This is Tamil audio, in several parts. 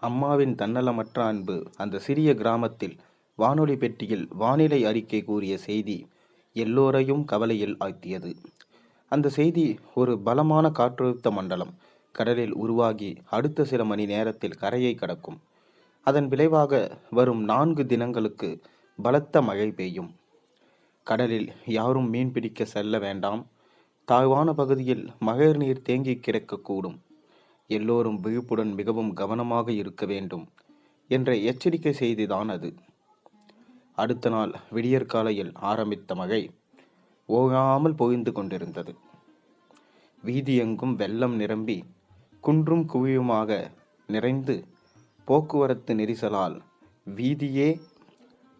அம்மாவின் தன்னலமற்ற அன்பு அந்த சிறிய கிராமத்தில் வானொலி பெட்டியில் வானிலை அறிக்கை கூறிய செய்தி எல்லோரையும் கவலையில் ஆழ்த்தியது. அந்த செய்தி ஒரு பலமான காற்றழுத்த மண்டலம். கடலில் உருவாகி அடுத்த சில மணி நேரத்தில் கரையை கடக்கும். அதன் விளைவாக வரும் நான்கு தினங்களுக்கு பலத்த மழை பெய்யும். கடலில் யாரும் மீன் பிடிக்க செல்ல வேண்டாம். தாழ்வான பகுதியில் மழைநீர் நீர் தேங்கி கிடக்கக்கூடும். எல்லோரும் விழிப்புடன் மிகவும் கவனமாக இருக்க வேண்டும் என்ற எச்சரிக்கை செய்திதான் அது. அடுத்த நாள் விடியற்காலையில் ஆரம்பித்த மழை ஓயாமல் பொய்ந்து கொண்டிருந்தது. வீதியெங்கும் வெள்ளம் நிரம்பி குன்றும் குவியுமாக நிறைந்து போக்குவரத்து நெரிசலால் வீதியே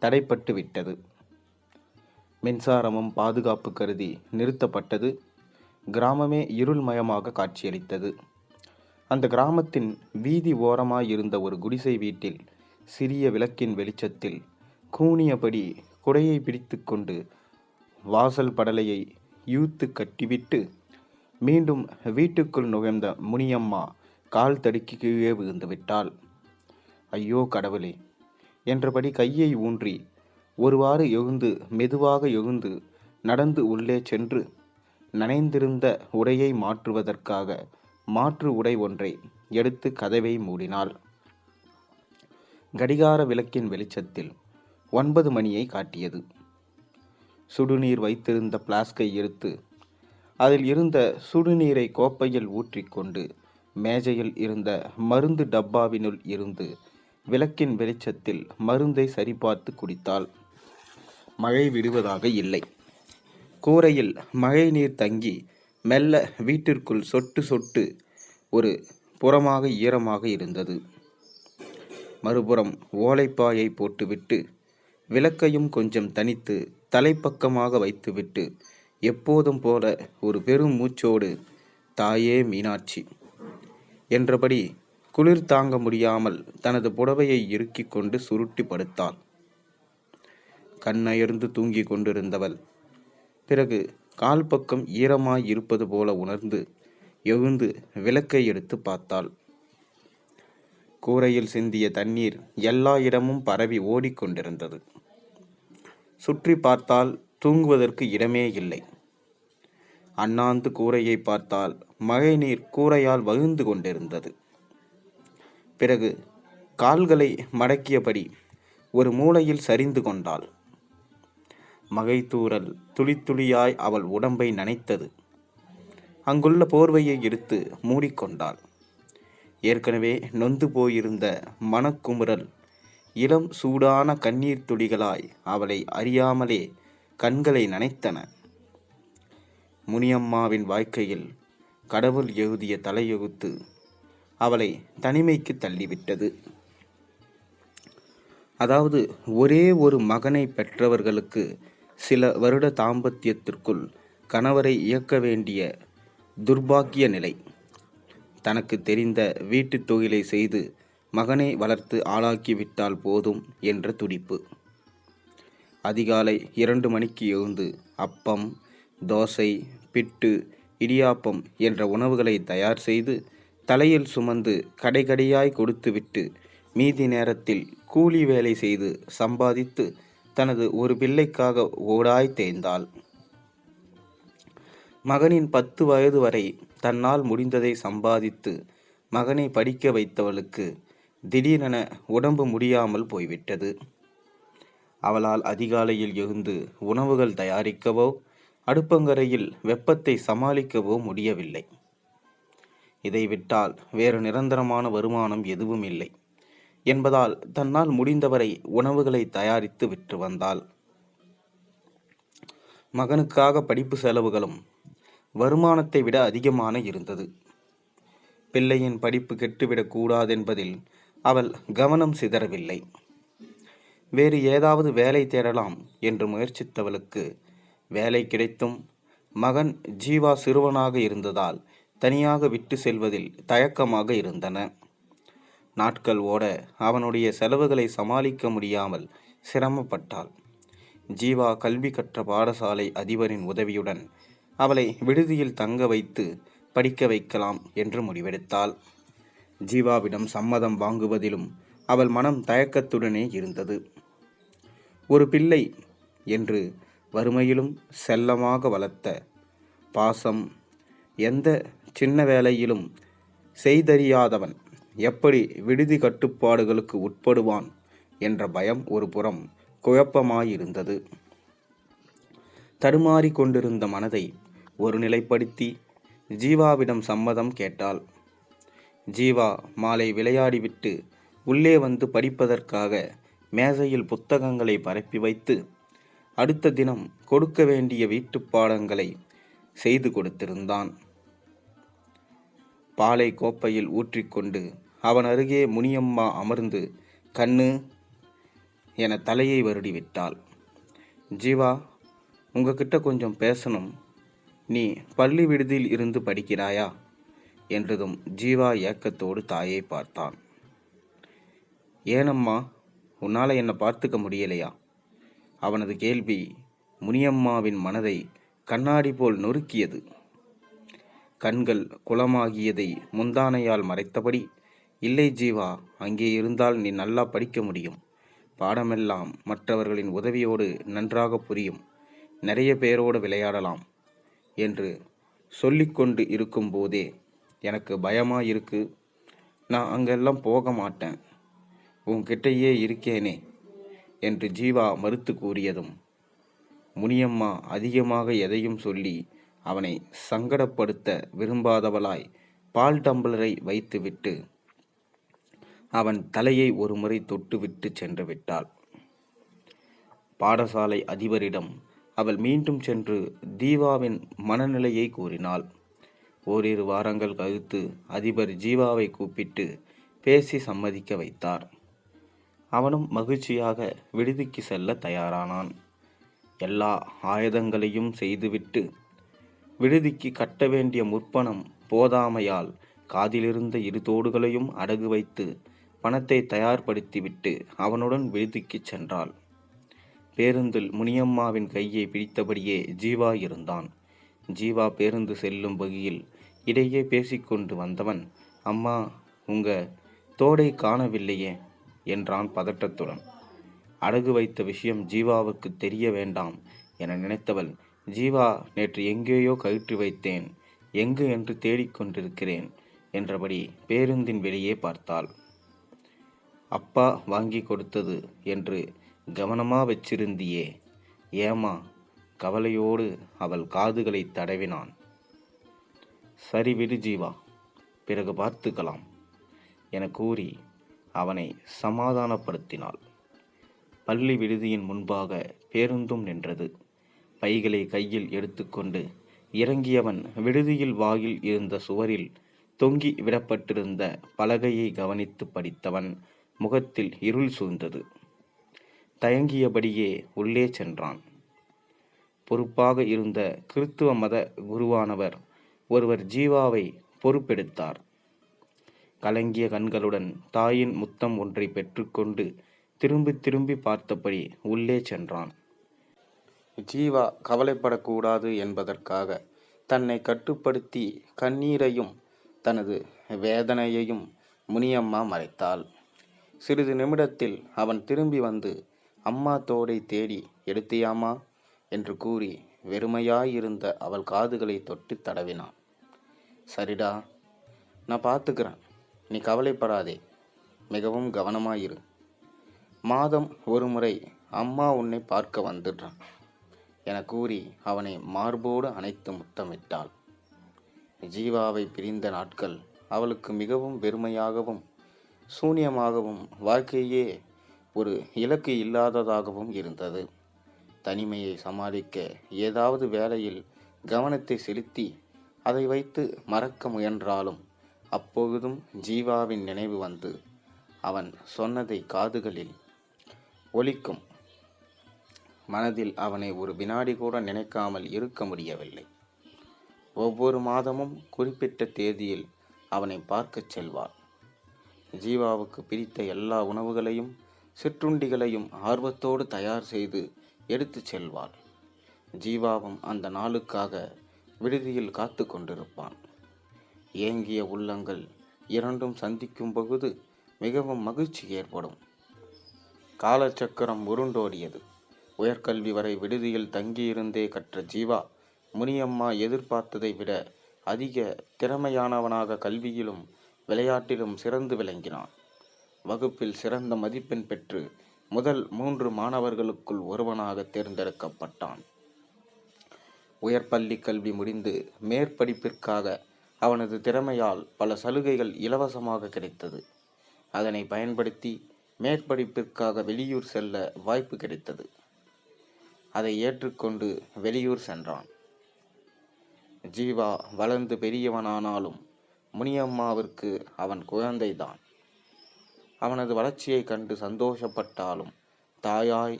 தடைப்பட்டு விட்டது. மின்சாரமும் பாதுகாப்பு கருதி நிறுத்தப்பட்டது. கிராமமே இருள்மயமாக காட்சியளித்தது. அந்த கிராமத்தின் வீதி ஓரமாயிருந்த ஒரு குடிசை வீட்டில் சிறிய விளக்கின் வெளிச்சத்தில் கூனியபடி குடையை பிடித்துக்கொண்டு வாசல் படலையை யூத்து கட்டிவிட்டு மீண்டும் வீட்டுக்குள் நுழைந்த முனியம்மா கால் தடுக்கி கீழே விழுந்து விட்டாள். ஐயோ கடவுளே என்றபடி கையை ஊன்றி ஒருவாறு எழுந்து மெதுவாக எழுந்து நடந்து உள்ளே சென்று நனைந்திருந்த உடையை மாற்றுவதற்காக மாற்று உடை ஒன்றை எடுத்து கதவை மூடினாள். கடிகார விளக்கின் வெளிச்சத்தில் ஒன்பது மணியை காட்டியது. சுடுநீர் வைத்திருந்த பிளாஸ்கை எடுத்து அதில் இருந்த சுடுநீரை கோப்பையில் ஊற்றிக்கொண்டு மேஜையில் இருந்த மருந்து டப்பாவினுள் இருந்து விளக்கின் வெளிச்சத்தில் மருந்தை சரிபார்த்து குடித்தாள். மழை விடுவதாக இல்லை. கூரையில் மழை நீர் தங்கி மெல்ல வீட்டிற்குள் சொட்டு சொட்டு ஒரு புறமாக ஈரமாக இருந்தது. மறுபுறம் ஓலைப்பாயை போட்டுவிட்டு விளக்கையும் கொஞ்சம் தனித்து தலைப்பக்கமாக வைத்துவிட்டு எப்போதும் போல ஒரு பெரும் மூச்சோடு தாயே மீனாட்சி என்றபடி குளிர் தாங்க முடியாமல் தனது புடவையை இறுக்கிக் கொண்டு சுருட்டி படுத்தாள். கண்ணயர்ந்து தூங்கிக் கொண்டிருந்தவள். பிறகு கால் பக்கம் ஈரமாய் இருப்பது போல உணர்ந்து எழுந்து விளக்கை எடுத்து பார்த்தாள். கூரையில் சிந்திய தண்ணீர் எல்லா இடமும் பரவி ஓடிக்கொண்டிருந்தது சுற்றி பார்த்தால் தூங்குவதற்கு இடமே இல்லை. அண்ணாந்து கூரையை பார்த்தால் மழை நீர் கூரையால் வகுந்து கொண்டிருந்தது. பிறகு கால்களை மடக்கியபடி ஒரு மூலையில் சரிந்து கொண்டாள். மகைத்தூரல் துளித்துளியாய் அவள் உடம்பை நனைத்தது. அங்குள்ள போர்வையை எடுத்து மூடிக்கொண்டாள். ஏற்கனவே நொந்து போயிருந்த மனக்குமுறல் இளம் சூடான கண்ணீர் துளிகளாய் அவளை அறியாமலே கண்களை நனைத்தன. முனியம்மாவின் வாழ்க்கையில் கடவுள் எழுதிய தலையெழுத்து அவளை தனிமைக்கு தள்ளிவிட்டது. அதாவது ஒரே ஒரு மகனை பெற்றவர்களுக்கு சில வருட தாம்பத்தியத்திற்குள் கணவரை இயக்க வேண்டிய துர்பாக்கிய நிலை. தனக்கு தெரிந்த வீட்டுத் தொழிலை செய்து மகனை வளர்த்து ஆளாக்கிவிட்டால் போதும் என்ற துடிப்பு. அதிகாலை இரண்டு மணிக்கு எழுந்து அப்பம் தோசை பிட்டு இடியாப்பம் என்ற உணவுகளை தயார் செய்து தலையில் சுமந்து கடைகடையாய் கொடுத்துவிட்டு மீதி நேரத்தில் கூலி வேலை செய்து சம்பாதித்து தனது ஒரு பிள்ளைக்காக ஓடாய் தேய்ந்தாள். மகனின் பத்து வயது வரை தன்னால் முடிந்ததை சம்பாதித்து மகனை படிக்க வைத்தவளுக்கு திடீரென உடம்பு முடியாமல் போய்விட்டது. அவளால் அதிகாலையில் எழுந்து உணவுகள் தயாரிக்கவோ அடுப்பங்கரையில் வெப்பத்தை சமாளிக்கவோ முடியவில்லை. இதை விட்டால் வேறு நிரந்தரமான வருமானம் எதுவும் இல்லை. என்பதால் தன்னால் முடிந்தவரை உணவுகளை தயாரித்து விற்று வந்தாள். மகனுக்காக படிப்பு செலவுகளும் வருமானத்தை விட அதிகமான இருந்தது. பிள்ளையின் படிப்பு கெட்டுவிடக்கூடாதென்பதில் அவள் கவனம் சிதறவில்லை. வேறு ஏதாவது வேலை தேடலாம் என்று முயற்சித்தவளுக்கு வேலை கிடைத்தும் மகன் ஜீவா சிறுவனாக இருந்ததால் தனியாக விட்டு செல்வதில் தயக்கமாக இருந்தன. நாட்கள் ஓட அவனுடைய செலவுகளை சமாளிக்க முடியாமல் சிரமப்பட்டாள். ஜீவா கல்வி கற்ற பாடசாலை அதிபரின் உதவியுடன் அவளை விடுதியில் தங்க வைத்து படிக்க வைக்கலாம் என்று முடிவெடுத்தாள். ஜீவாவிடம் சம்மதம் வாங்குவதிலும் அவள் மனம் தயக்கத்துடனே இருந்தது. ஒரு பிள்ளை என்று வறுமையிலும் செல்லமாக வளர்த்த பாசம் எந்த சின்ன வேலையிலும் செய்தறியாதவன் எப்படி விடுதி கட்டுப்பாடுகளுக்கு உட்படுவான் என்ற பயம் ஒரு புறம் குழப்பமாயிருந்தது. தடுமாறிக் கொண்டிருந்த மனதை ஒரு நிலைப்படுத்தி ஜீவாவிடம் சம்மதம் கேட்டாள். ஜீவா மாலை விளையாடிவிட்டு உள்ளே வந்து படிப்பதற்காக மேசையில் புத்தகங்களை பரப்பி வைத்து அடுத்த தினம் கொடுக்க வேண்டிய வீட்டுப் பாடங்களை செய்து கொடுத்திருந்தான். பாலை கோப்பையில் ஊற்றிக்கொண்டு அவன் அருகே முனியம்மா அமர்ந்து கண்ணு என தலையை வருடி விட்டாள் ஜீவா உங்ககிட்ட கொஞ்சம் பேசணும். நீ பள்ளி விடுதியில் இருந்து படிக்கிறாயா? என்றதும் ஜீவா ஏக்கத்தோடு தாயை பார்த்தான். ஏனம்மா உன்னால் என்னை பார்த்துக்க முடியலையா? அவனது கேள்வி முனியம்மாவின் மனதை கண்ணாடி போல் நொறுக்கியது. கண்கள் குளமாகியதை முந்தானையால் மறைத்தபடி இல்லை ஜீவா அங்கே இருந்தால் நீ நல்லா படிக்க முடியும். பாடமெல்லாம் மற்றவர்களின் உதவியோடு நன்றாக புரியும். நிறைய பேரோடு விளையாடலாம் என்று சொல்லிக்கொண்டு இருக்கும்போதே எனக்கு பயமாக இருக்கு நான் அங்கெல்லாம் போக மாட்டேன். உன்கிட்டயே இருக்கேனே என்று ஜீவா மறுத்து கூறியதும் முனியம்மா அதிகமாக எதையும் சொல்லி அவனை சங்கடப்படுத்த விரும்பாதவளாய் பால் டம்ளரை வைத்துவிட்டு அவன் தலையை ஒருமுறை தொட்டுவிட்டு சென்று விட்டாள் பாடசாலை அதிபரிடம் அவள் மீண்டும் சென்று தீவாவின் மனநிலையை கூறினாள். ஓரிரு வாரங்கள் கழித்து அதிபர் ஜீவாவை கூப்பிட்டு பேசி சம்மதிக்க வைத்தார். அவனும் மகிழ்ச்சியாக விடுதிக்கு செல்ல தயாரானான். எல்லா ஆயுதங்களையும் செய்துவிட்டு விடுதிக்கு கட்ட வேண்டிய முற்பணம் போதாமையால் காதிலிருந்த இரு தோடுகளையும் அடகு வைத்து பணத்தை தயார்படுத்திவிட்டு அவனுடன் விடுதிக்குச் சென்றாள். பேருந்தில் முனியம்மாவின் கையை பிடித்தபடியே ஜீவா இருந்தான். ஜீவா பேருந்து செல்லும் வகையில் இடையே பேசிக்கொண்டு வந்தவன் அம்மா உங்க தோடை காணவில்லையே என்றான் பதட்டத்துடன். அடகு வைத்த விஷயம் ஜீவாவுக்கு தெரிய வேண்டாம் என நினைத்தவள் ஜீவா நேற்று எங்கேயோ கயிற்று வைத்தேன். எங்கு என்று தேடிக்கொண்டிருக்கிறேன் என்றபடி பேருந்தின் வெளியே பார்த்தாள். அப்பா வாங்கி கொடுத்தது என்று கவனமா வச்சிருந்தியே. ஏமா கவலையோடு அவள் காதுகளை தடவினான். சரி விடு ஜீவா பிறகு பார்த்துக்கலாம் என கூறி அவனை சமாதானப்படுத்தினாள். பள்ளி விடுதியின் முன்பாக பேருந்தும் நின்றது. பைகளை கையில் எடுத்துக்கொண்டு இறங்கியவன் விடுதியில் வாயில் இருந்த சுவரில் தொங்கி விடப்பட்டிருந்த பலகையை கவனித்து படித்தவன் முகத்தில் இருள் சூழ்ந்தது. தயங்கியபடியே உள்ளே சென்றான். பொறுப்பாக இருந்த கிறித்துவ மத குருவானவர் ஒருவர் ஜீவாவை பொறுப்பெடுத்தார். கலங்கிய கண்களுடன் தாயின் முத்தம் ஒன்றை பெற்றுக்கொண்டு திரும்பி திரும்பி பார்த்தபடி உள்ளே சென்றான். ஜீவா கவலைப்படக்கூடாது என்பதற்காக தன்னை கட்டுப்படுத்தி கண்ணீரையும் தனது வேதனையையும் முனியம்மா மறைத்தாள். சிறிது நிமிடத்தில் அவன் திரும்பி வந்து அம்மா தோடை தேடி எடுத்தியாமா? என்று கூறி வெறுமையாயிருந்த அவள் காதுகளை தொட்டு தடவினான். சரிடா நான் பார்த்துக்கிறேன். நீ கவலைப்படாதே. மிகவும் கவனமாயிரு. மாதம் ஒரு முறை அம்மா உன்னை பார்க்க வந்துடுறான் என கூறி அவனை மார்போடு அணைத்து முத்தமிட்டாள். ஜீவாவை பிரிந்த நாட்கள் அவளுக்கு மிகவும் வெறுமையாகவும் சூன்யமாகவும் வாழ்க்கையே ஒரு இலக்கு இல்லாததாகவும் இருந்தது. தனிமையை சமாளிக்க ஏதாவது வேலையில் கவனத்தை செலுத்தி அதை வைத்து மறக்க முயன்றாலும் அப்பொழுதும் ஜீவாவின் நினைவு வந்து அவன் சொன்னதை காதுகளில் ஒலிக்கும். மனதில் அவனை ஒரு வினாடி கூட நினைக்காமல் இருக்க முடியவில்லை. ஒவ்வொரு மாதமும் குறிப்பிட்ட தேதியில் அவனை பார்க்கச் செல்வாள். ஜீவாவுக்கு பிடித்த எல்லா உணவுகளையும் சிற்றுண்டிகளையும் ஆர்வத்தோடு தயார் செய்து எடுத்துச் செல்வாள். ஜீவாவும் அந்த நாளுக்காக விடுதியில் காத்து கொண்டிருப்பான். ஏங்கிய உள்ளங்கள் இரண்டும் சந்திக்கும் பொழுது மிகவும் மகிழ்ச்சி ஏற்படும். காலச்சக்கரம் உருண்டோடியது. உயர்கல்வி வரை விடுதியில் தங்கியிருந்தே கற்ற ஜீவா முனியம்மா எதிர்பார்த்ததை விட அதிக திறமையானவனாக கல்வியிலும் விளையாட்டிலும் சிறந்து விளங்கினான். வகுப்பில் சிறந்த மதிப்பெண் பெற்று முதல் மூன்று மாணவர்களுக்குள் ஒருவனாக தேர்ந்தெடுக்கப்பட்டான். உயர்பள்ளி கல்வி முடிந்து மேற்படிப்பிற்காக அவனது திறமையால் பல சலுகைகள் இலவசமாக கிடைத்தது. அதனை பயன்படுத்தி மேற்படிப்பிற்காக வெளியூர் செல்ல வாய்ப்பு கிடைத்தது. அதை ஏற்றுக்கொண்டு வெளியூர் சென்றான். ஜீவா வளர்ந்து பெரியவனானாலும் முனியம்மாவிற்கு அவன் குழந்தைதான். அவனது வளர்ச்சியைக் கண்டு சந்தோஷப்பட்டாலும் தாயாய்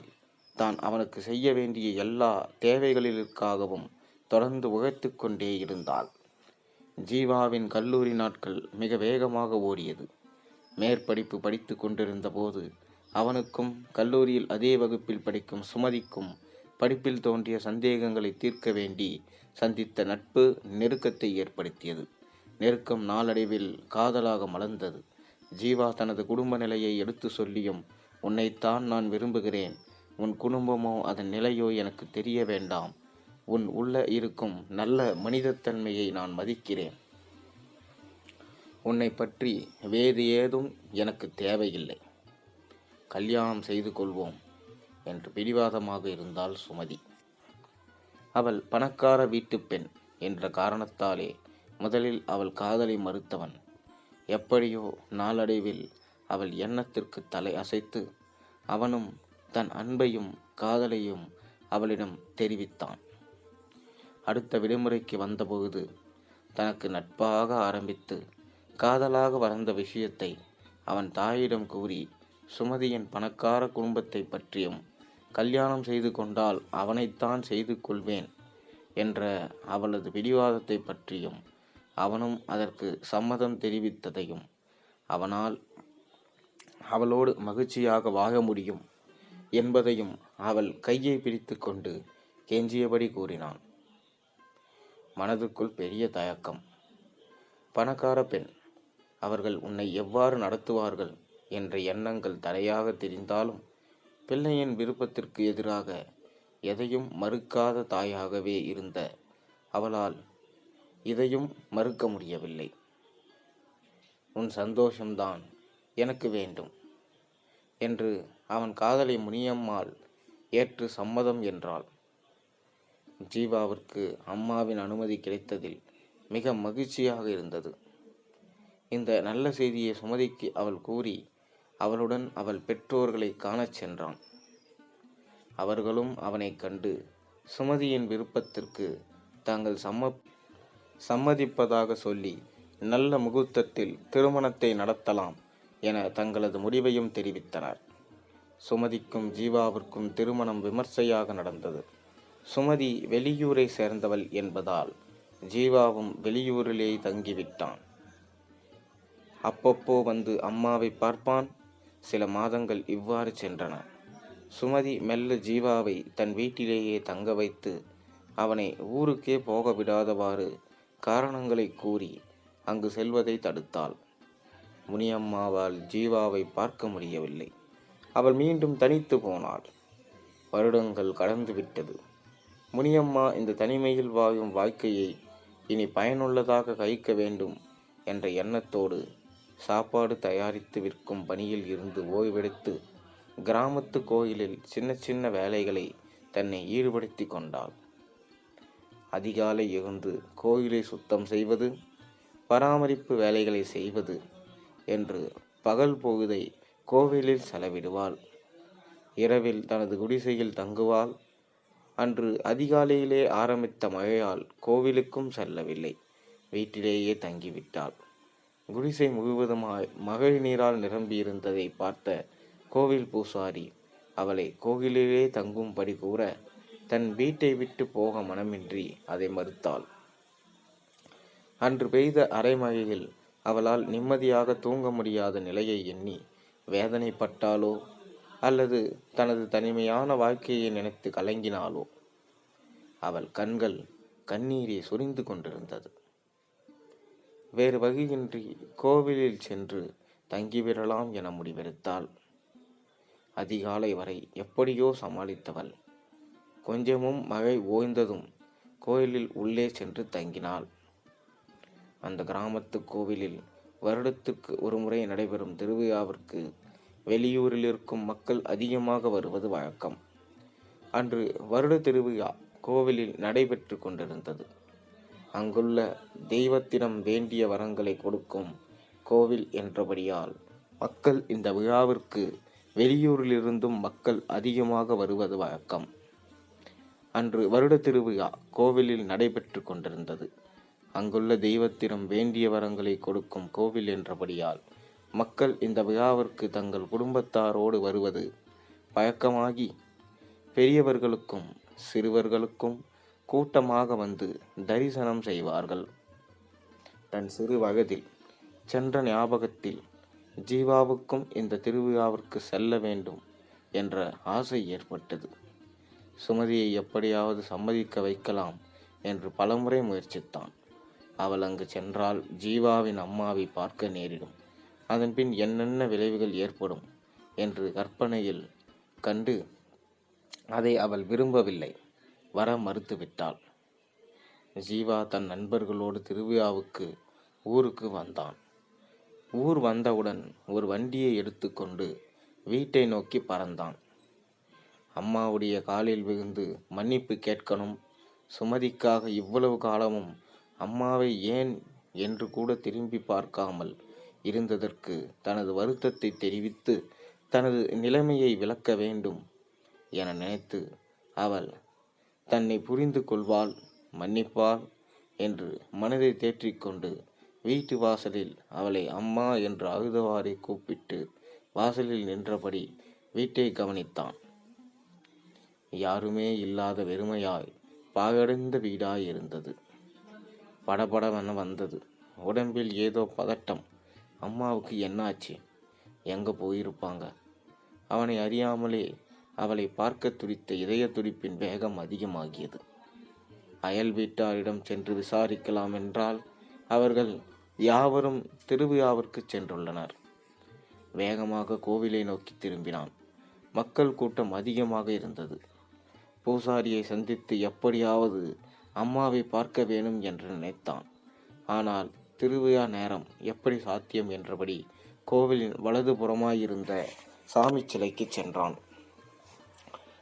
தான் அவனுக்கு செய்ய வேண்டிய எல்லா தேவைகளிற்காகவும் தொடர்ந்து உழைத்து கொண்டே இருந்தாள். ஜீவாவின் கல்லூரி நாட்கள் மிக வேகமாக ஓடியது. மேற்படிப்பு படித்து கொண்டிருந்த போது அவனுக்கும் கல்லூரியில் அதே வகுப்பில் படிக்கும் சுமதிக்கும் படிப்பில் தோன்றிய சந்தேகங்களை தீர்க்க வேண்டி சந்தித்த நட்பு நெருக்கத்தை ஏற்படுத்தியது. நெருக்கம் நாளடைவில் காதலாக மலர்ந்தது. ஜீவா தனது குடும்ப நிலையை எடுத்து சொல்லியும் உன்னைத்தான் நான் விரும்புகிறேன். உன் குடும்பமோ அதன் நிலையோ எனக்கு தெரிய வேண்டாம். உன் உள்ள இருக்கும் நல்ல மனிதத்தன்மையை நான் மதிக்கிறேன். உன்னை பற்றி வேறு ஏதும் எனக்கு தேவையில்லை. கல்யாணம் செய்து கொள்வோம் என்று பிடிவாதமாக இருந்தாள் சுமதி. அவள் பணக்கார வீட்டுப் பெண் என்ற காரணத்தாலே முதலில் அவள் காதலை மறுத்தவன். எப்படியோ நாளடைவில் அவள் எண்ணத்திற்கு தலை அசைத்து அவனும் தன் அன்பையும் காதலையும் அவளிடம் தெரிவித்தான். அடுத்த விடுமுறைக்கு வந்தபொழுது தனக்கு நட்பாக ஆரம்பித்து காதலாக வளர்ந்த விஷயத்தை அவன் தாயிடம் கூறி சுமதியின் பணக்கார குடும்பத்தை பற்றியும் கல்யாணம் செய்து கொண்டால் அவனைத்தான் செய்து கொள்வேன் என்ற அவளது பிடிவாதத்தை பற்றியும் அவனும் அதற்கு சம்மதம் தெரிவித்ததையும் அவனால் அவளோடு மகிழ்ச்சியாக வாழ முடியும் என்பதையும் அவள் கையை பிடித்து கொண்டு கெஞ்சியபடி கூறினான். மனதுக்குள் பெரிய தயக்கம். பணக்கார பெண் அவர்கள் உன்னை எவ்வாறு நடத்துவார்கள் என்ற எண்ணங்கள் தடையாக தெரிந்தாலும் பிள்ளையின் விருப்பத்திற்கு எதிராக எதையும் மறுக்காத தாயாகவே இருந்த அவளால் இதையும் மறுக்க முடியவில்லை. உன் சந்தோஷம்தான் எனக்கு வேண்டும் என்று அவன் காதலை முனியம்மாள் ஏற்று சம்மதம் என்றாள். ஜீவாவிற்கு அம்மாவின் அனுமதி கிடைத்ததில் மிக மகிழ்ச்சியாக இருந்தது. இந்த நல்ல செய்தியை சுமதிக்கு அவள் கூறி அவளுடன் அவள் பெற்றோர்களை காணச் சென்றான். அவர்களும் அவனைக் கண்டு சுமதியின் விருப்பத்திற்கு தாங்கள் சம்ம சம்மதிப்பதாக சொல்லி நல்ல முகூர்த்தத்தில் திருமணத்தை நடத்தலாம் என தங்களது முடிவையும் தெரிவித்தனர். சுமதிக்கும் ஜீவாவிற்கும் திருமணம் விமர்சையாக நடந்தது. சுமதி வெளியூரை சேர்ந்தவள் என்பதால் ஜீவாவும் வெளியூரிலே தங்கிவிட்டான். அப்பப்போ வந்து அம்மாவை பார்ப்பான். சில மாதங்கள் இவ்வாறு சென்றன. சுமதி மெல்ல ஜீவாவை தன் வீட்டிலேயே தங்க வைத்து அவனை ஊருக்கே போக விடாதவாறு காரணங்களை கூறி அங்கு செல்வதை தடுத்தாள். முனியம்மாவால் ஜீவாவை பார்க்க முடியவில்லை. அவள் மீண்டும் தனித்து போனாள். வருடங்கள் கடந்து விட்டது. முனியம்மா இந்த தனிமையில் வாழும் வாழ்க்கையை இனி பயனுள்ளதாக கழிக்க வேண்டும் என்ற எண்ணத்தோடு சாப்பாடு தயாரித்து விற்கும் பணியில் இருந்து ஓய்வெடுத்து கிராமத்து கோயிலில் சின்ன சின்ன வேலைகளை தன்னை ஈடுபடுத்தி கொண்டாள். அதிகாலை எழுந்து கோயிலை சுத்தம் செய்வது பராமரிப்பு வேலைகளை செய்வது என்று பகல் பொழுதை கோவிலில் செலவிடுவாள். இரவில் தனது குடிசையில் தங்குவாள். அன்று அதிகாலையிலே ஆரம்பித்த மழையால் கோவிலுக்கும் செல்லவில்லை. வீட்டிலேயே தங்கிவிட்டாள். குடிசை முழுவதுமாய் மழை நீரால் நிரம்பியிருந்ததை பார்த்த கோவில் பூசாரி அவளை கோவிலிலே தங்கும்படி கூற தன் வீட்டை விட்டு போக மனமின்றி அதை மறுத்தாள். அன்று பெய்த அரைமழையில் அவளால் நிம்மதியாக தூங்க முடியாத நிலையை எண்ணி வேதனைப்பட்டாலோ அல்லது தனது தனிமையான வாழ்க்கையை நினைத்து கலங்கினாலோ அவள் கண்கள் கண்ணீரை சொரிந்து கொண்டிருந்தது. வேறு வகையின்றி கோவிலில் சென்று தங்கிவிடலாம் என முடிவெடுத்தாள். அதிகாலை வரை எப்படியோ சமாளித்தவள். கொஞ்சமும் மழை ஓய்ந்ததும் கோயிலில் உள்ளே சென்று தங்கினாள். அந்த கிராமத்து கோவிலில் வருடத்துக்கு ஒரு முறை நடைபெறும் திருவிழாவிற்கு வெளியூரில் இருக்கும் மக்கள் அதிகமாக வருவது வழக்கம். அன்று வருட திருவிழா கோவிலில் நடைபெற்று கொண்டிருந்தது. அங்குள்ள தெய்வத்திடம் வேண்டிய வரங்களை கொடுக்கும் கோவில் என்றபடியால் மக்கள் இந்த விழாவிற்கு வெளியூரிலிருந்தும் மக்கள் அதிகமாக வருவது வழக்கம். அன்று வருட திருவிழா கோவிலில் நடைபெற்று கொண்டிருந்தது. அங்குள்ள தெய்வத்திடம் வேண்டிய வரங்களை கொடுக்கும் கோவில் என்றபடியால் மக்கள் இந்த விழாவிற்கு தங்கள் குடும்பத்தாரோடு வருவது பழக்கமாகி பெரியவர்களுக்கும் சிறுவர்களுக்கும் கூட்டமாக வந்து தரிசனம் செய்வார்கள். தன் சிறு வயதில் சென்ற ஞாபகத்தில் ஜீவாவுக்கும் இந்த திருவிழாவிற்கு செல்ல வேண்டும் என்ற ஆசை ஏற்பட்டது. சுமதியை எப்படியாவது சம்மதிக்க வைக்கலாம் என்று பலமுறை முயற்சித்தான். அவள் அங்கு சென்றால் ஜீவாவின் அம்மாவை பார்க்க நேரிடும். அதன்பின் என்னென்ன விளைவுகள் ஏற்படும் என்று கற்பனையில் கண்டு அதை அவள் விரும்பவில்லை. வர மறுத்துவிட்டாள். ஜீவா தன் நண்பர்களோடு திருவிழாவுக்கு ஊருக்கு வந்தான். ஊர் வந்தவுடன் ஒரு வண்டியை எடுத்துக்கொண்டு வீட்டை நோக்கி பறந்தான். அம்மாவுடைய காலில் விழுந்து மன்னிப்பு கேட்கணும். சுமதிக்காக இவ்வளவு காலமும் அம்மாவை ஏன் என்று கூட திரும்பி பார்க்காமல் இருந்ததற்கு தனது வருத்தத்தை தெரிவித்து தனது நிலைமையை விளக்க வேண்டும் என நினைத்து அவள் தன்னை புரிந்து கொள்வாள் மன்னிப்பாள் என்று மனதை தேற்றிக்கொண்டு வீட்டு வாசலில் அவளை அம்மா என்று அழுதவாறே கூப்பிட்டு வாசலில் நின்றபடி வீட்டை கவனித்தான். யாருமே இல்லாத வெறுமையாய் பாழடைந்த வீடாய் இருந்தது. படபடவென வந்தது. உடம்பில் ஏதோ பதட்டம். அம்மாவுக்கு என்னாச்சு? எங்கே போயிருப்பாங்க? அவனை அறியாமலே அவளை பார்க்க துடித்த இதய துடிப்பின் வேகம் அதிகமாகியது. அயல் வீட்டாரிடம் சென்று விசாரிக்கலாம் என்றால் அவர்கள் யாவரும் திருவிழாவிற்கு சென்றுள்ளனர். வேகமாக கோவிலை நோக்கி திரும்பினான். மக்கள் கூட்டம் அதிகமாக இருந்தது. பூசாரியை சந்தித்து எப்படியாவது அம்மாவை பார்க்க வேணும் என்று நினைத்தான். ஆனால் திருவிழா நேரம் எப்படி சாத்தியம் என்றபடி கோவிலின் வலதுபுறமாயிருந்த சாமி சிலைக்கு சென்றான்.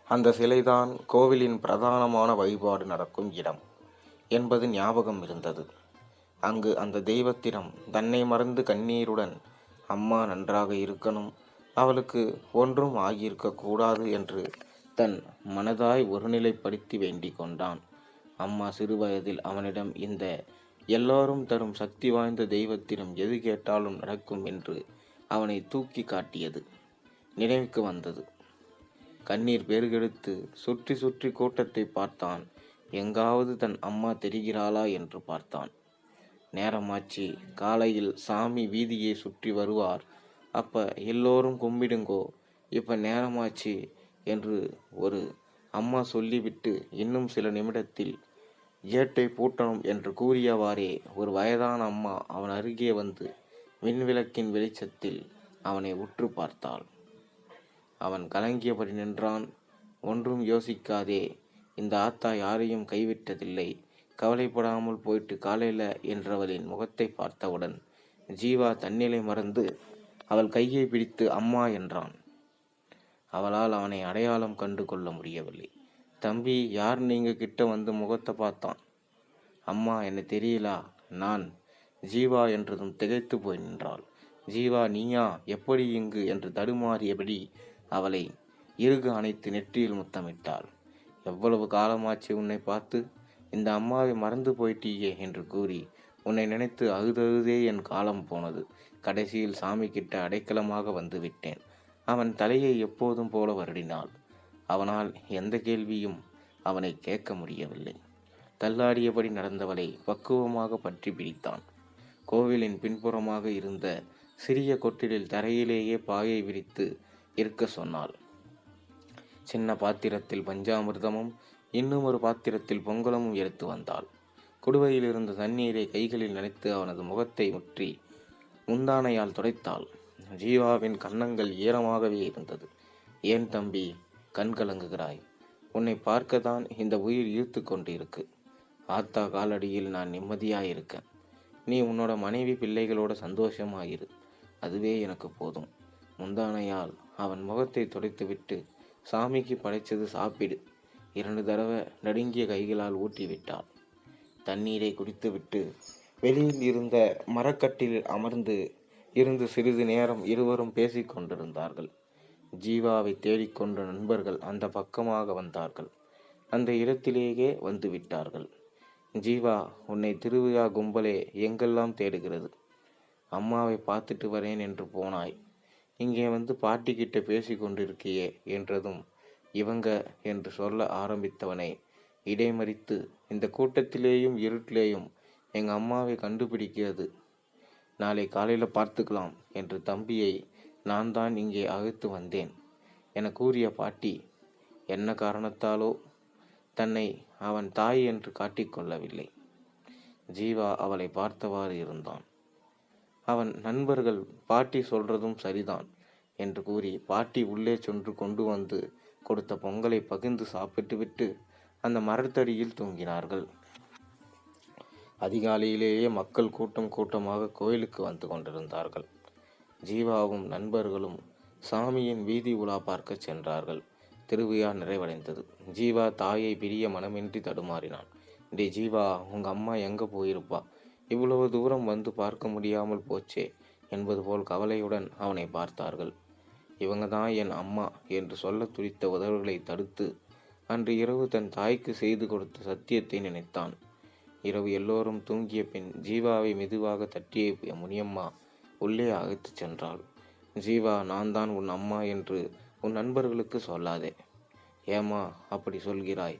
அந்த சிலைதான் கோவிலின் பிரதானமான வழிபாடு நடக்கும் இடம் என்பது ஞாபகம் இருந்தது. அங்கு அந்த தெய்வத்திடம் தன்னை மறந்து கண்ணீருடன் அம்மா நன்றாக இருக்கணும். அவளுக்கு ஒன்றும் ஆகியிருக்கக்கூடாது என்று தன் மனதாய் ஒருநிலைப்படுத்தி வேண்டிக் கொண்டான் அம்மா சிறுவயதில் அவனிடம் இந்த எல்லாரும் தரும் சக்தி வாய்ந்த தெய்வத்திடம் எது கேட்டாலும் நடக்கும் என்று அவனை தூக்கி காட்டியது. நினைவுக்கு வந்தது. கண்ணீர் பெருகெடுத்து சுற்றி சுற்றி கூட்டத்தை பார்த்தான். எங்காவது தன் அம்மா தெரிகிறாளா? என்று பார்த்தான். நேரமாச்சு காலையில் சாமி வீதியை சுற்றி வருவார். அப்ப எல்லோரும் கும்பிடுங்கோ. இப்ப நேரமாச்சு என்று ஒரு அம்மா சொல்லிவிட்டு இன்னும் சில நிமிடத்தில் ஏட்டை பூட்டணும் என்று கூறியவாறே ஒரு வயதான அம்மா அவன் அருகே வந்து மின்விளக்கின் வெளிச்சத்தில் அவனை உற்று பார்த்தாள். அவன் கலங்கியபடி நின்றான். ஒன்றும் யோசிக்காதே இந்த ஆத்தா யாரையும் கைவிட்டதில்லை. கவலைப்படாமல் போயிட்டு காலையில் என்றவளின் முகத்தை பார்த்தவுடன் ஜீவா தன்னிலை மறந்து அவள் கையை பிடித்து அம்மா என்றான். அவளால் அவனை அடையாளம் கண்டு கொள்ள முடியவில்லை. தம்பி யார் நீங்க கிட்ட வந்து முகத்தை பார்த்தான்? அம்மா என்ன தெரியலா? நான் ஜீவா என்றதும் திகைத்து போய் நின்றாள். ஜீவா நீயா? எப்படி இங்கு? என்று தடுமாறியபடி அவளை இருகு அணைத்து நெற்றியில் முத்தமிட்டாள். எவ்வளவு காலமாச்சு உன்னை பார்த்து? இந்த அம்மாவை மறந்து போயிட்டீயே என்று கூறி உன்னை நினைத்து அழுதழுதே என் காலம் போனது. கடைசியில் சாமி கிட்ட அடைக்கலமாக வந்து விட்டேன். அவன் தலையை எப்போதும் போல வருடினாள். அவனால் எந்த கேள்வியும் அவனை கேட்க முடியவில்லை. தள்ளாடியபடி நடந்தவளை பக்குவமாக பற்றி பிடித்தான். கோவிலின் பின்புறமாக இருந்த சிறிய கொட்டிலில் தரையிலேயே பாயை விரித்து இருக்க சொன்னாள். சின்ன பாத்திரத்தில் பஞ்சாமிர்தமும் இன்னும் ஒரு பாத்திரத்தில் பொங்கலமும் எடுத்து வந்தாள். குடுவையில் இருந்த தண்ணீரை கைகளில் நனைத்து அவனது முகத்தை முற்றி முந்தானையால் துடைத்தாள். ஜீவாவின் கன்னங்கள் ஈரமாகவே இருந்தது. ஏன் தம்பி? கண் கலங்குகிறாய். உன்னை பார்க்கத்தான் இந்த உயிர் ஈர்த்து கொண்டு இருக்கு ஆத்தா காலடியில் நான் நிம்மதியாயிருக்கேன். நீ உன்னோட மனைவி பிள்ளைகளோட சந்தோஷமாயிரு. அதுவே எனக்கு போதும். முந்தானையால் அவன் முகத்தை துடைத்துவிட்டு சாமிக்கு படைச்சது சாப்பிடு. இரண்டு தடவை நடுங்கிய கைகளால் ஊட்டிவிட்டாள். தண்ணீரை குடித்துவிட்டு வெளியில் இருந்த மரக்கட்டில் அமர்ந்து இருந்து சிறிது நேரம் இருவரும் பேசிக்கொண்டிருந்தார்கள் ஜீவாவை தேடிக்கொண்ட நண்பர்கள் அந்த பக்கமாக வந்தார்கள். அந்த இடத்திலேயே வந்து விட்டார்கள். ஜீவா உன்னை திருவிழா கும்பலே எங்கெல்லாம் தேடுகிறது? அம்மாவை பார்த்துட்டு வரேன் என்று போனாய். இங்கே வந்து பாட்டிக்கிட்ட பேசி கொண்டிருக்கியே என்றதும் இவங்க என்று சொல்ல ஆரம்பித்தவனை இடைமறித்து இந்த கூட்டத்திலேயும் இருட்டிலேயும் எங்கள் அம்மாவை கண்டுபிடிக்கிறது. நாளை காலையில் பார்த்துக்கலாம் என்று தம்பியை நான் தான் இங்கே அழைத்து வந்தேன். என கூறிய பாட்டி என்ன காரணத்தாலோ? தன்னை அவன் தாய் என்று காட்டிக்கொள்ளவில்லை ஜீவா அவளை பார்த்தவாறு இருந்தான். அவன் நண்பர்கள் பாட்டி சொல்றதும் சரிதான் என்று கூறி பாட்டி உள்ளே சென்று கொண்டு வந்து கொடுத்த பொங்கலை பகிர்ந்து சாப்பிட்டுவிட்டு அந்த மரத்தடியில் தூங்கினார்கள். அதிகாலையிலேயே மக்கள் கூட்டம் கூட்டமாக கோயிலுக்கு வந்து கொண்டிருந்தார்கள். ஜீவாவும் நண்பர்களும் சாமியின் வீதி உலா பார்க்க சென்றார்கள். திருவிழா நிறைவடைந்தது. ஜீவா தாயை பிரிய மனமின்றி தடுமாறினான். டே ஜீவா உங்கள் அம்மா எங்கே போயிருப்பா? இவ்வளவு தூரம் வந்து பார்க்க முடியாமல் போச்சே என்பது போல் கவலையுடன் அவனை பார்த்தார்கள். இவங்க தான் என் அம்மா என்று சொல்ல துடித்த உதவுகளை தடுத்து அன்று இரவு தன் தாய்க்கு செய்து கொடுத்த சத்தியத்தை நினைத்தான். இரவு எல்லோரும் தூங்கிய பின் ஜீவாவை மெதுவாக தட்டிய முனியம்மா உள்ளே அழைத்துச் சென்றாள். ஜீவா நான் தான் உன் அம்மா என்று உன் நண்பர்களுக்கு சொல்லாதே. ஏம்மா அப்படி சொல்கிறாய்?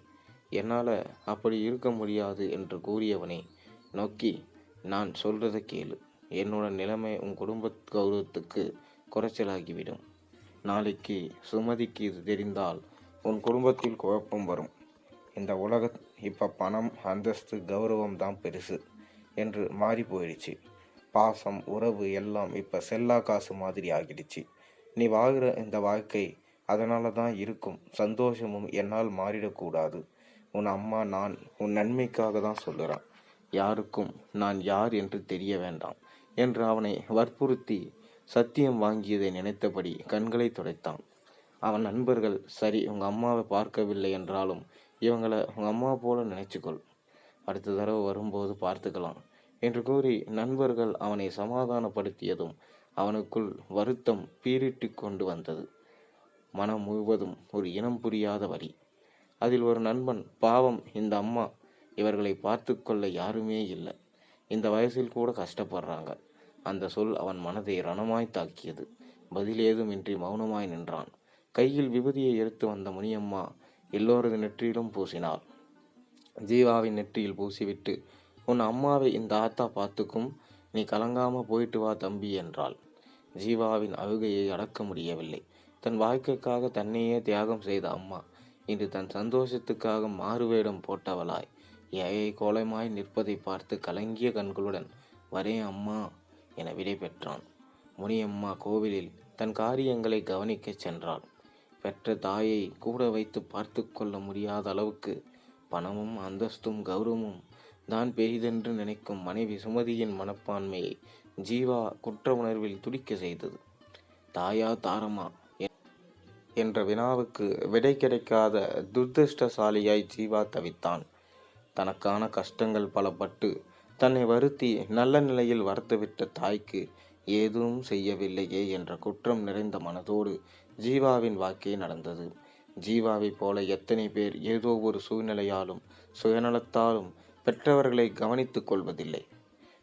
என்னால் அப்படி இருக்க முடியாது என்று கூறியவனை நோக்கி நான் சொல்றதை கேளு. என்னோட நிலைமை உன் குடும்ப கௌரவத்துக்கு குறைச்சலாகிவிடும். நாளைக்கு சுமதிக்கு இது தெரிந்தால் உன் குடும்பத்தில் குழப்பம் வரும். இந்த உலக இப்போ பணம் அந்தஸ்து கௌரவம் தான் பெருசு என்று மாறி போயிடுச்சு. பாசம் உறவு எல்லாம் இப்போ செல்லா காசு மாதிரி ஆகிடுச்சு. நீ வாழ்கிற இந்த வாழ்க்கை அதனால தான் இருக்கும். சந்தோஷமும் என்னால் மாறிடக்கூடாது. உன் அம்மா நான் உன் நன்மைக்காக தான் சொல்லுறான். யாருக்கும் நான் யார் என்று தெரிய வேண்டாம் என்று அவனை வற்புறுத்தி சத்தியம் வாங்கியதை நினைத்தபடி கண்களை துடைத்தான். அவன் நண்பர்கள் சரி உங்கள் அம்மாவை பார்க்கவில்லை என்றாலும் இவங்களை உங்கள் அம்மா போல நினைச்சுக்கொள். அடுத்த தடவை வரும்போது பார்த்துக்கலாம் என்று கூறி நண்பர்கள் அவனை சமாதானப்படுத்தியதும் அவனுக்குள் வருத்தம் பீரிட்டு கொண்டு வந்தது. மனம் முழுவதும் ஒரு இனம் புரியாத வழி அதில் ஒரு நண்பன் பாவம் இந்த அம்மா இவர்களை பார்த்து கொள்ள யாருமே இல்லை. இந்த வயசில் கூட கஷ்டப்படுறாங்க. அந்த சொல் அவன் மனதை ரணமாய் தாக்கியது. பதில் ஏதுமின்றி மௌனமாய் நின்றான். கையில் விபதியை எடுத்து வந்த முனியம்மா எல்லோரது நெற்றியிலும் பூசினாள். ஜீவாவின் நெற்றியில் பூசிவிட்டு உன் அம்மாவை இந்த ஆத்தா பார்த்துக்கும் நீ கலங்காம போயிட்டு வா தம்பி என்றாள். ஜீவாவின் அழுகையை அடக்க முடியவில்லை. தன் வாழ்க்கைக்காக தன்னையே தியாகம் செய்த அம்மா இன்று தன் சந்தோஷத்துக்காக மாறுவேடம் போட்டவளாய் ஏயை கோலமாய் நிற்பதை பார்த்து கலங்கிய கண்களுடன் வரே அம்மா என விடை பெற்றான். முனியம்மா கோவிலில் தன் காரியங்களை கவனிக்கச் சென்றாள். பெற்ற தாயை கூட வைத்து பார்த்து கொள்ள முடியாத அளவுக்கு பணமும் அந்தஸ்தும் கௌரவமும் தான் பெரிதென்று நினைக்கும் மனைவி சுமதியின் மனப்பான்மையை ஜீவா குற்ற உணர்வில் துடிக்க செய்தது. தாயா தாரமா என்ற வினாவுக்கு விடை கிடைக்காத துர்திருஷ்டசாலியாய் ஜீவா தவித்தான். தனக்கான கஷ்டங்கள் பல பட்டு தன்னை வருத்தி நல்ல நிலையில் வளர்த்துவிட்ட தாய்க்கு ஏதும் செய்யவில்லையே என்ற குற்றம் நிறைந்த மனதோடு ஜீவாவின் வாக்கே நடந்தது. ஜீவாவைப் போல எத்தனை பேர் ஏதோ ஒரு சூழ்நிலையாலும் சுயநலத்தாலும் பெற்றவர்களை கவனித்துக் கொள்வதில்லை.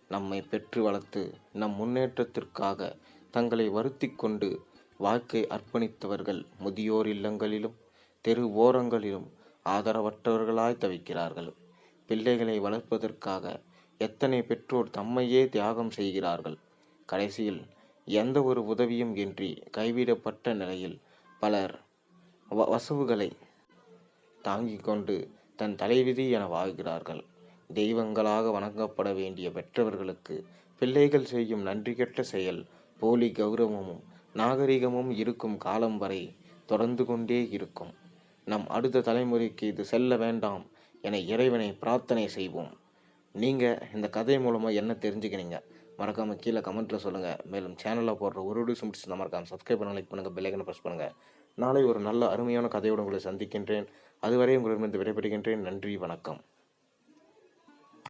நம்மை பெற்று வளர்த்து நம் முன்னேற்றத்திற்காக தங்களை வருத்தி கொண்டு வாழ்க்கை அர்ப்பணித்தவர்கள் முதியோர் இல்லங்களிலும் தெரு ஓரங்களிலும் ஆதரவற்றவர்களாய் தவிக்கிறார்கள். பிள்ளைகளை வளர்ப்பதற்காக எத்தனை பெற்றோர் தம்மையே தியாகம் செய்கிறார்கள். கடைசியில் எந்த ஒரு உதவியும் இன்றி கைவிடப்பட்ட நிலையில் பலர் வ- வசவுகளை தாங்கிக் கொண்டு தன் தலைவிதி என வாழ்கிறார்கள். தெய்வங்களாக வணங்கப்பட வேண்டிய பெற்றவர்களுக்கு பிள்ளைகள் செய்யும் நன்றி கெட்ட செயல் போலி கௌரவமும் நாகரிகமும் இருக்கும் காலம் வரை தொடர்ந்து கொண்டே இருக்கும். நம் அடுத்த தலைமுறைக்கு இது செல்ல வேண்டாம் என இறைவனை பிரார்த்தனை செய்வோம். நீங்கள் இந்த கதை மூலமாக என்ன தெரிஞ்சுக்கிறீங்க மறக்காமல் கீழே கமெண்ட்டில் சொல்லுங்கள் மேலும் சேனலில் போடுற ஒரு வீடியோஸ் முடிச்சு மறக்காமல் சப்ஸ்கிரைப் பண்ண லைக் பண்ணுங்கள் பெல்லைக்கனை ப்ரெஸ் பண்ணுங்கள் நாளை ஒரு நல்ல அருமையான கதையோடு உங்களை சந்திக்கின்றேன். அதுவரை உங்களிடமிருந்து விடைபெறுகின்றேன். நன்றி வணக்கம்.